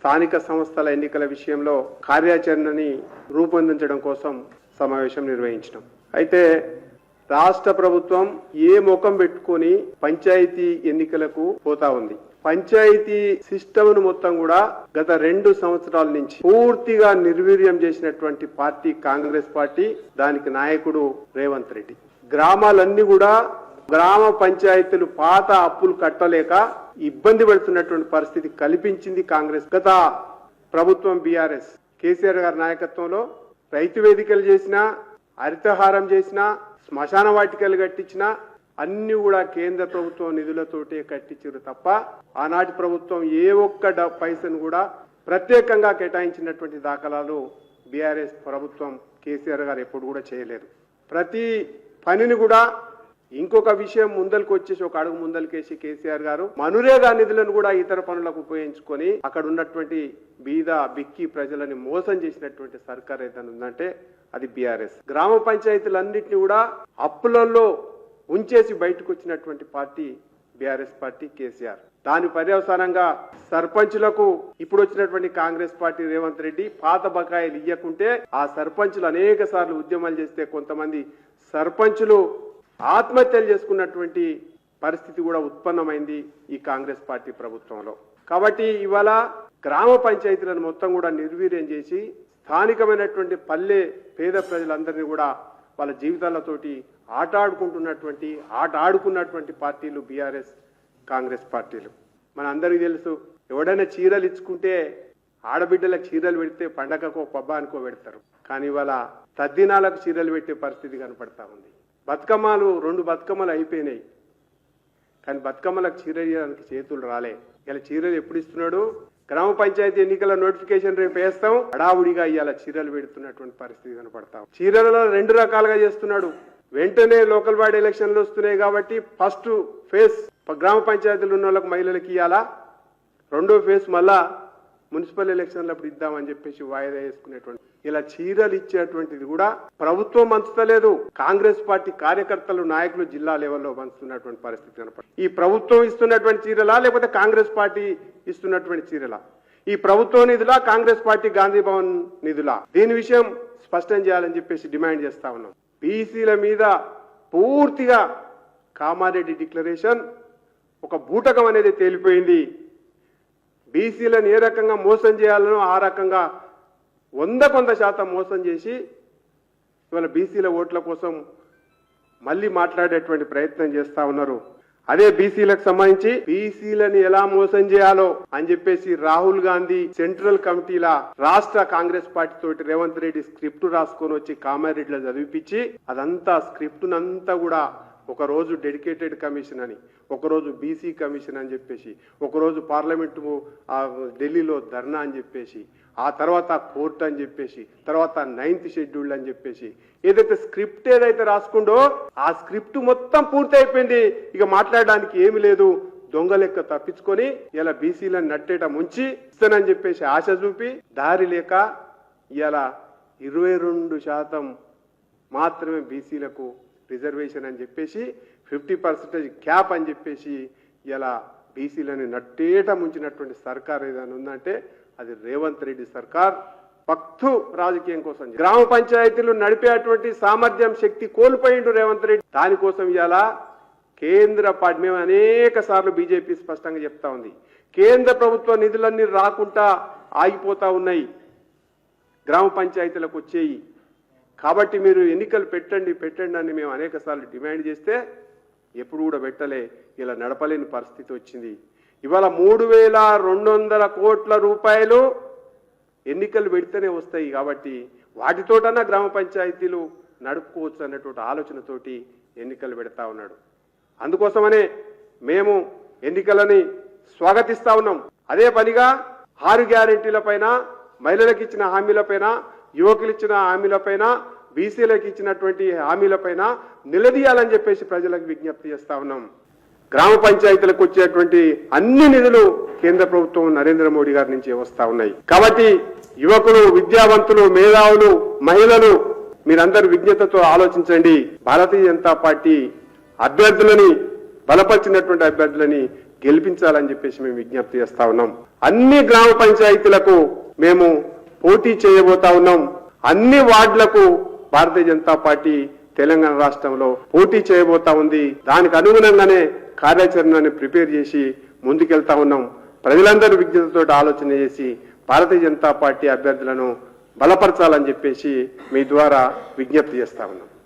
స్థానిక సంస్థల ఎన్నికల విషయంలో కార్యాచరణని రూపొందించడం కోసం సమావేశం నిర్వహించడం అయితే రాష్ట్ర ప్రభుత్వం ఏ ముఖం పెట్టుకొని పంచాయతీ ఎన్నికలకు పోతా ఉంది. పంచాయతీ సిస్టమ్ను మొత్తం కూడా గత రెండు సంవత్సరాల నుంచి పూర్తిగా నిర్వీర్యం చేసినటువంటి పార్టీ కాంగ్రెస్ పార్టీ దానికి నాయకుడు రేవంత్ రెడ్డి. గ్రామాలన్నీ కూడా గ్రామ పంచాయతీలు పాత అప్పులు కట్టలేక ఇబ్బంది పడుతున్నటువంటి పరిస్థితి కల్పించింది కాంగ్రెస్. గత ప్రభుత్వం బీఆర్ఎస్. కేసీఆర్ గారి నాయకత్వంలో రైతు వేదికలు చేసినా హరితహారం చేసినా శ్మశాన వాటికలు కట్టించినా అన్ని కూడా కేంద్ర ప్రభుత్వం నిధులతోటే కట్టించారు తప్ప ఆనాటి ప్రభుత్వం ఏ ఒక్క డ- పైసను కూడా ప్రత్యేకంగా కేటాయించినటువంటి దాఖలాలు బీఆర్ఎస్ ప్రభుత్వం కేసీఆర్ గారు ఎప్పుడు కూడా చేయలేదు. ప్రతి పనిని కూడా ఇంకొక విషయం ముందరికి వచ్చేసి ఒక అడుగు ముందరికేసి కేసీఆర్ గారు మనురేగా నిధులను కూడా ఇతర పనులకు ఉపయోగించుకొని అక్కడ ఉన్నటువంటి బీద బిక్కి ప్రజలని మోసం చేసినటువంటి సర్కార్ ఏదైనా ఉందంటే అది బీఆర్ఎస్. గ్రామ పంచాయతీలన్నింటినీ కూడా అప్పులలో ఉంచేసి బయటకు వచ్చినటువంటి పార్టీ బీఆర్ఎస్ పార్టీ కేసీఆర్. దాని పర్యవసానంగా సర్పంచులకు ఇప్పుడు వచ్చినటువంటి కాంగ్రెస్ పార్టీ రేవంత్ రెడ్డి పాత బకాయిలు ఇయ్యకుంటే ఆ సర్పంచులు అనేక సార్లు ఉద్యమాలు చేస్తే కొంతమంది సర్పంచులు ఆత్మహత్యలు చేసుకున్నటువంటి పరిస్థితి కూడా ఉత్పన్నమైంది ఈ కాంగ్రెస్ పార్టీ ప్రభుత్వంలో. కాబట్టి ఇవాళ గ్రామ పంచాయతీలను మొత్తం కూడా నిర్వీర్యం చేసి స్థానికమైనటువంటి పల్లె పేద ప్రజలందరినీ కూడా వాళ్ళ జీవితాలతోటి ఆట ఆడుకుంటున్నటువంటి ఆట ఆడుకున్నటువంటి పార్టీలు బీఆర్ఎస్ కాంగ్రెస్ పార్టీలు. మన అందరికీ తెలుసు ఎవడైనా చీరలు ఇచ్చుకుంటే ఆడబిడ్డలకు చీరలు పెడితే పండగకో పబ్బానికో పెడతారు. కానీ ఇవాళ తద్దినాలకు చీరలు పెట్టే పరిస్థితి కనపడతా ఉంది. బతుకమ్మలు రెండు బతుకమ్మలు అయిపోయినాయి. కానీ బతుకమ్మలకు చీర చేతులు రాలే. ఇలా చీరలు ఎప్పుడు ఇస్తున్నాడు? గ్రామ పంచాయతీ ఎన్నికల నోటిఫికేషన్ రేపు వేస్తాం. హడావుడిగా ఇవాళ చీరలు పెడుతున్నటువంటి పరిస్థితి కనపడతాం చీరలలో రెండు రకాలుగా చేస్తున్నాడు. వెంటనే లోకల్ బాడీ ఎలక్షన్లు వస్తున్నాయి కాబట్టి ఫస్ట్ ఫేజ్ గ్రామ పంచాయతీలు ఉన్న వాళ్ళకి మహిళలకు ఇవ్వాలా? రెండో ఫేజ్ మళ్ళా మున్సిపల్ ఎలక్షన్లు అప్పుడు ఇద్దామని చెప్పేసి వాయిదా వేసుకునేటువంటి ఇలా చీరలు ఇచ్చేటువంటిది కూడా ప్రభుత్వం పంచుతలేదు. కాంగ్రెస్ పార్టీ కార్యకర్తలు నాయకులు జిల్లా లెవెల్లో పంచుతున్నటువంటి పరిస్థితి కనపడుతుంది. ఈ ప్రభుత్వం ఇస్తున్నటువంటి చీరలా లేకపోతే కాంగ్రెస్ పార్టీ ఇస్తున్నటువంటి చీరలా? ఈ ప్రభుత్వ నిధులా కాంగ్రెస్ పార్టీ గాంధీ భవన్ నిధులా? దీని విషయం స్పష్టం చేయాలని చెప్పేసి డిమాండ్ చేస్తా ఉన్నాం. బీసీల మీద పూర్తిగా కామారెడ్డి డిక్లరేషన్ ఒక బూటకం అనేది తేలిపోయింది. బీసీలను ఏ రకంగా మోసం చేయాలనో ఆ రకంగా వంద కొంత శాతం మోసం చేసి ఇవాళ బీసీల ఓట్ల కోసం మళ్ళీ మాట్లాడేటువంటి ప్రయత్నం చేస్తా ఉన్నారు. అదే బీసీలకు సంబంధించి బీసీలని ఎలా మోసం చేయాలో అని చెప్పేసి రాహుల్ గాంధీ సెంట్రల్ కమిటీల రాష్ట్ర కాంగ్రెస్ పార్టీ తోటి రేవంత్ రెడ్డి స్క్రిప్ట్ రాసుకొని వచ్చి కామారెడ్డిలో చదివిపించి అదంతా స్క్రిప్ట్ నంతా కూడా ఒక రోజు డెడికేటెడ్ కమిషన్ అని ఒకరోజు బీసీ కమిషన్ అని చెప్పేసి ఒకరోజు పార్లమెంటు ఢిల్లీలో ధర్నా అని చెప్పేసి ఆ తర్వాత కోర్టు అని చెప్పేసి తర్వాత నైన్త్ షెడ్యూల్ అని చెప్పేసి ఏదైతే స్క్రిప్ట్ ఏదైతే రాసుకుండో ఆ స్క్రిప్ట్ మొత్తం పూర్తి అయిపోయింది ఇక మాట్లాడడానికి ఏమి లేదు. దొంగ లెక్క తప్పించుకొని ఇలా బీసీలను నట్టేట ముంచి ఇస్తానని చెప్పేసి ఆశ చూపి దారి లేక ఇలా ఇరవై రెండు శాతం మాత్రమే బీసీలకు రిజర్వేషన్ అని చెప్పేసి ఫిఫ్టీ పర్సెంటేజ్ క్యాప్ అని చెప్పేసి ఇలా బీసీలని నట్టేట ముంచినటువంటి సర్కార్ ఏదైనా ఉందంటే అది రేవంత్ రెడ్డి సర్కార్. పక్తు రాజకీయం కోసం గ్రామ పంచాయతీలు నడిపేటువంటి సామర్థ్యం శక్తి కోల్పోయిండు రేవంత్ రెడ్డి. దానికోసం ఇలా కేంద్ర పార్టీ మేము అనేక సార్లు బీజేపీ స్పష్టంగా చెప్తా ఉంది. కేంద్ర ప్రభుత్వ నిధులన్నీ రాకుండా ఆగిపోతా ఉన్నాయి. గ్రామ పంచాయతీలకు వచ్చేయి. కాబట్టి మీరు ఎన్నికలు పెట్టండి పెట్టండి అని మేము అనేక డిమాండ్ చేస్తే ఎప్పుడు కూడా పెట్టలే ఇలా నడపలేని పరిస్థితి వచ్చింది. ఇవాళ మూడు వేల రెండు వందల కోట్ల రూపాయలు ఎన్నికలు పెడితేనే వస్తాయి కాబట్టి వాటితోటన్నా గ్రామ పంచాయతీలు నడుపుకోవచ్చు అన్నటువంటి ఆలోచనతోటి ఎన్నికలు పెడతా ఉన్నాడు. అందుకోసమనే మేము ఎన్నికలని స్వాగతిస్తా ఉన్నాం. అదే పనిగా ఆరు గ్యారంటీలపైన మహిళలకు ఇచ్చిన హామీలపైన యువకులు ఇచ్చిన హామీలపైన బీసీలకు ఇచ్చినటువంటి హామీలపైన నిలదీయాలని చెప్పేసి ప్రజలకు విజ్ఞప్తి చేస్తా ఉన్నాం. గ్రామ పంచాయతీలకు వచ్చేటువంటి అన్ని నిధులు కేంద్ర ప్రభుత్వం నరేంద్ర మోడీ గారి నుంచి వస్తా ఉన్నాయి. కాబట్టి యువకులు విద్యావంతులు మేధావులు మహిళలు మీరందరూ విజ్ఞతతో ఆలోచించండి. భారతీయ జనతా పార్టీ అభ్యర్థులని బలపరిచినటువంటి అభ్యర్థులని గెలిపించాలని చెప్పేసి మేము విజ్ఞప్తి చేస్తా ఉన్నాం. అన్ని గ్రామ పంచాయతీలకు మేము పోటీ చేయబోతా ఉన్నాం. అన్ని వార్డులకు భారతీయ జనతా పార్టీ తెలంగాణ రాష్ట్రంలో పోటీ చేయబోతా ఉంది. దానికి అనుగుణంగానే కార్యాచరణని ప్రిపేర్ చేసి ముందుకెళ్తా ఉన్నాం. ప్రజలందరూ విజ్ఞతతో ఆలోచన చేసి భారతీయ జనతా పార్టీ అభ్యర్థులను బలపరచాలని చెప్పేసి మీ ద్వారా విజ్ఞప్తి చేస్తా ఉన్నాం.